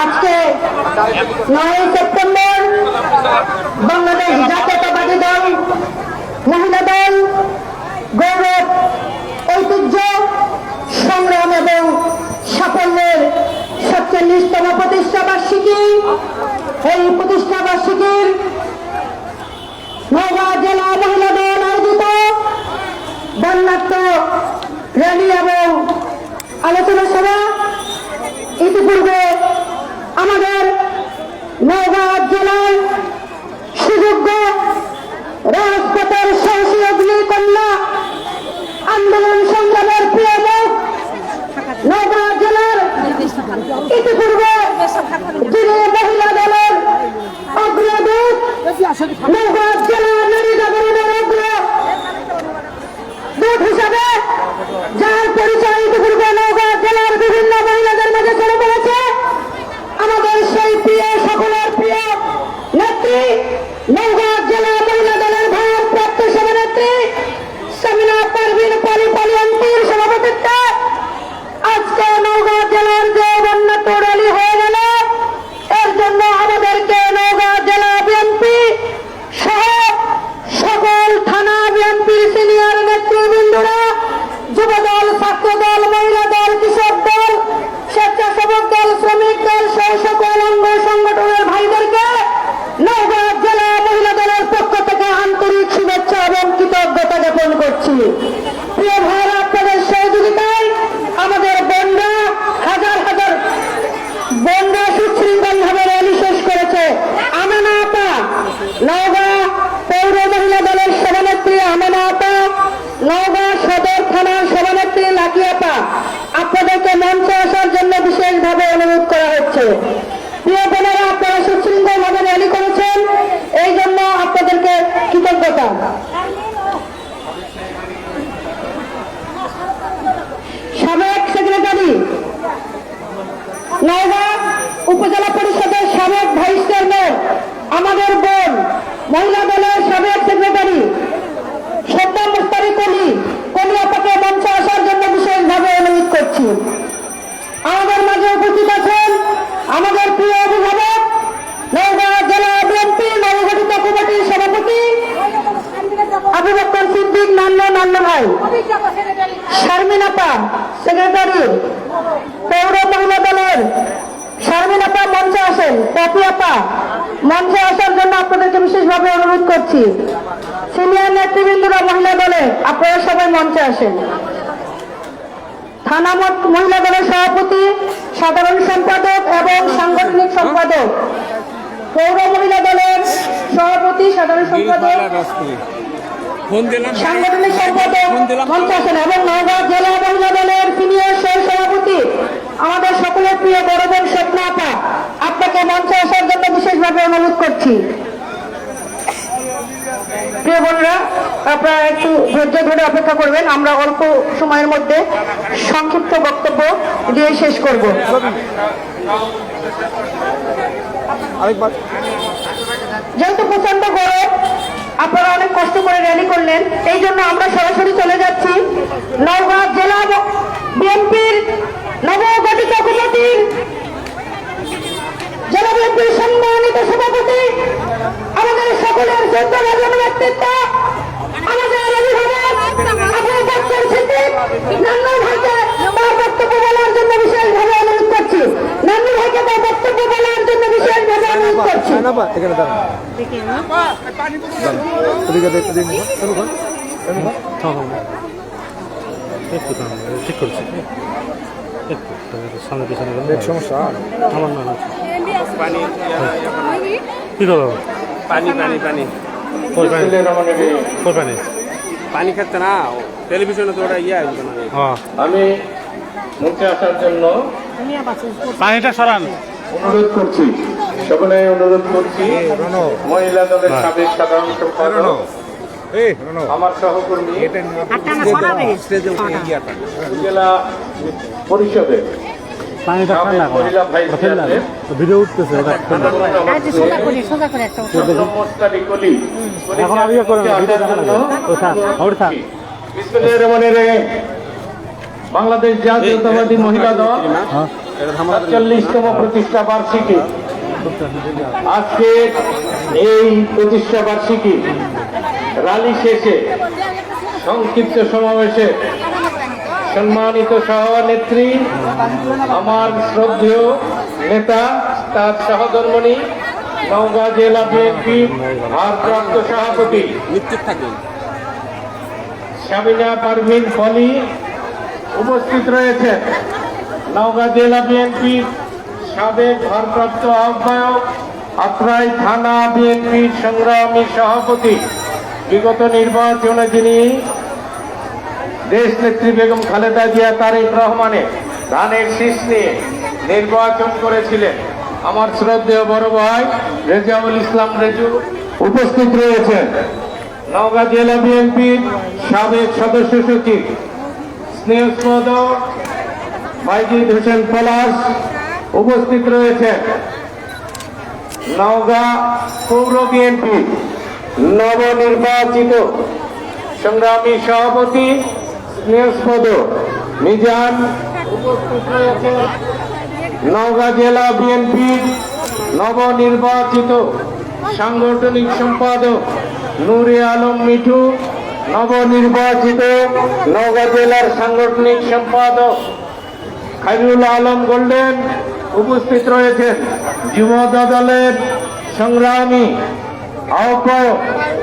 আজকে নয় সেপ্টেম্বর বাংলাদেশ জাতীয়তাবাদী দল, মহিলা দল, গৌরব, ঐতিহ্য, সংগ্রাম এবং সাফল্যের সাতচল্লিশতম প্রতিষ্ঠা বার্ষিকী। এই প্রতিষ্ঠা বার্ষিকীর নওগাঁ জেলা মহিলা দল আয়োজিত বন্যাত্ম র্যালি এবং আলোচনা সভা ইতিপূর্বে আমাদের নওগাঁ জেলার সুযোগ্য রাজপথের সাহসী অগ্নি কন্যা আন্দোলন সংগ্রামের প্রিয় মুখ নওগাঁ জেলার ইতিপূর্বে যিনি মহিলা দলের অগ্রদূত নওগাঁ জেলা নারী জাগরণের অগ্র দূত হিসাবে যার পরিচয় ইতিপূর্বে নওগাঁ জেলার বিভিন্ন মহিলাদের মাঝে চলে পড়েছে আমাদের সেই প্রিয় সকলের প্রিয় নেত্রী নওগাঁ জেলা মহিলা দলের ভারপ্রাপ্ত সভানেত্রী সামিনা পারভিন পলি পলি এমপির সভাপতিত্বে আজকে নওগাঁ জেলার যে বন্যাত্ম র্যালি হয়ে গেল এর জন্য আমাদেরকে নওগাঁ জেলা বিএনপি সহ সকল থানা বিএনপির সিনিয়র নেতৃবৃন্দরা যুব দল ছাত্র দল মহিলা দল কৃষক দল স্বেচ্ছাসেবক দল শ্রমিক দল সহ সকল অঙ্গ সংগঠনের ভাইদেরকে নওগাঁ জেলা মহিলা দলের পক্ষ থেকে আন্তরিক শুভেচ্ছা এবং কৃতজ্ঞতা জ্ঞাপন করছি প্রিয় ভাইরা আপনাদের সহযোগিতায় আমাদের বন্ধা হাজার হাজার বন্ধা সুশৃঙ্খল ভাবে র্যালি শেষ করেছে আমেনা আপা নওগাঁ পৌর মহিলা দলের সভানেত্রী আমানা আপা নওগাঁ সদর থানার সভানেত্রী লাকি আপা আপনাদেরকে মঞ্চে আসার জন্য বিশেষভাবে অনুরোধ করা হচ্ছে প্রিয় বোনেরা আপনারা সুশৃঙ্খল ভাবে র্যালি করেছেন এই জন্য আপনাদেরকে কৃতজ্ঞতা সাবেক সেক্রেটারি নওগাঁ উপজেলা পরিষদের সাবেক ভাইস চেয়ারম্যান আমাদের বোন মহিলা দলের সাবেক সেক্রেটারি সদ্যা মুস্তারি কলি কলি আপাকে মঞ্চে আসার জন্য বিশেষভাবে অনুরোধ করছি আমাদের মাঝে উপস্থিত আছেন আমাদের প্রিয় অভিভাবক নওগাঁ জেলা বিএনপি নবগঠিত কমিটির সভাপতি আবু বক্কর সিদ্দিক নান্ন নান্ন ভাই শারমিন আপা সেক্রেটারি, পৌর মহিলা দলের শারমিন আপা মঞ্চে আসেন পপি আপা মঞ্চে আসার জন্য আপনাদেরকে বিশেষভাবে অনুরোধ করছি। সিনিয়র নেতৃবৃন্দরা মহিলা দলে, আপনারা সবাই মঞ্চে আসেন। থানা মত- মহিলা দলের সভাপতি, সাধারণ সম্পাদক এবং সাংগঠনিক সম্পাদক। পৌর মহিলা দলের সভাপতি, সাধারণ সম্পাদক। সাংগঠনিক সম্পাদক আসেন এবং নওগাঁ জেলা মহিলা দলের সিনিয়র সহ সভাপতি আমাদের সকলের প্রিয় বড় বোন স্বপ্না আপা আপনাকে মঞ্চে আসার জন্য বিশেষভাবে অনুরোধ করছি। প্রিয় বোনরা আপনারা একটু ধৈর্য ধরে অপেক্ষা করবেন আমরা অল্প সময়ের মধ্যে সংক্ষিপ্ত বক্তব্য দিয়ে শেষ করব। যেহেতু প্রচণ্ড গরম আপনারা অনেক কষ্ট করে র্যালি করলেন। এই জন্য আমরা সরাসরি চলে যাচ্ছি। নওগাঁ জেলা বিএনপির নবগঠিত কমিটির জেলা বিএনপির সম্মানিত সভাপতি, আমাদের সকলের শ্রদ্ধাভাজন ব্যক্তিত্ব, আমাদের অভিভাবক আপনার ডক্টর সিদ্দিক নান্নু ভাইকে তার বক্তব্য বলার জন্য বিশেষভাবে অনুরোধ করছি নান্নু ভাইকে তার বক্তব্য বলার জন্য বিশেষভাবে বা এখানে দাঁড়ান। ওদিকে দেখতে দিন। হ্যাঁ হ্যাঁ। ঠিক করছি। সামনে পিছনে সমস্যা আমার না পানি কি করব পানি পানি পানি। পানি। পানি। পানি খাচ্ছে না টেলিভিশনে তো ওটা ইয়ে হ্যাঁ। আমি মঞ্চে আসার জন্য পানিটা সরান। অনুরোধ করছি। সকলে অনুরোধ করছি মহিলা দলের সাবেক সাধারণ সম্পাদক আমার সহকর্মী পরিষদের বিসমিল্লাহির রহমানির রহিম। বাংলাদেশ জাতীয়তাবাদী মহিলা দল হ্যাঁ। সাতচল্লিশতম প্রতিষ্ঠা বার্ষিকী। আজকে এই প্রতিষ্ঠা বার্ষিকী রালি শেষে, সংক্ষিপ্ত সমাবেশে সম্মানিত সভানেত্রী আমার শ্রদ্ধেয় নেতা, তার সহধর্মণী নওগাঁ জেলা বিএনপি ভারপ্রাপ্ত সভাপতি সাবিনা পারভিন ফলি উপস্থিত রয়েছেন। নওগাঁ জেলা বিএনপির সাবেক ভারপ্রাপ্ত আহ্বায়ক, আত্রাই থানা বিএনপির সংগ্রামী সভাপতি, বিগত নির্বাচনে যিনি দেশ নেত্রী বেগম খালেদা জিয়া তারেক রহমানের ধানের শীষ নিয়ে নির্বাচন করেছিলেন, আমার শ্রদ্ধেয় বড় ভাই রেজাউল ইসলাম রেজু উপস্থিত রয়েছেন। নওগাঁ জেলা বিএনপির সাবেক সদস্য সচিব, স্নেহস্পদ বাইজিদ হোসেন পলাশ উপস্থিত রয়েছেন নওগাঁ পৌর বিএনপি নবনির্বাচিত সংগ্রামী সভাপতি স্নেহস্পদ মিজান। উপস্থিত রয়েছেন নওগাঁ জেলা বিএনপির নবনির্বাচিত সাংগঠনিক সম্পাদক নুরে আলম মিঠু। নবনির্বাচিত নওগাঁ জেলার সাংগঠনিক সম্পাদক খাইরুল আলম গোল্ডেন। উপস্থিত রয়েছেন যুব দলের সংগ্রামী আহ্বায়ক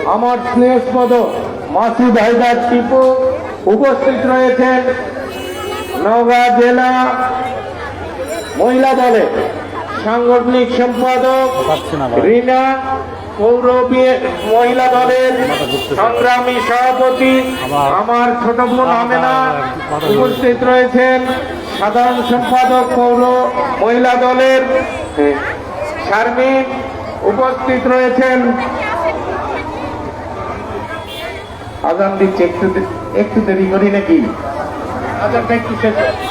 আমার স্নেহস্পদ মাসুদ হায়দার টিপু। উপস্থিত রয়েছেন নওগাঁ জেলা মহিলা দলের সাংগঠনিক সম্পাদক রিনা পৌর বি- মহিলা দলের সংগ্রামী সভাপতি আমার ছোট বোন আমেনা। উপস্থিত রয়েছেন সাধারণ সম্পাদক পৌর মহিলা দলের শারমিন উপস্থিত রয়েছেন। আজান দিচ্ছে, একটু একটু দেরি করি নাকি? আজানটা একটু শেষ আছে।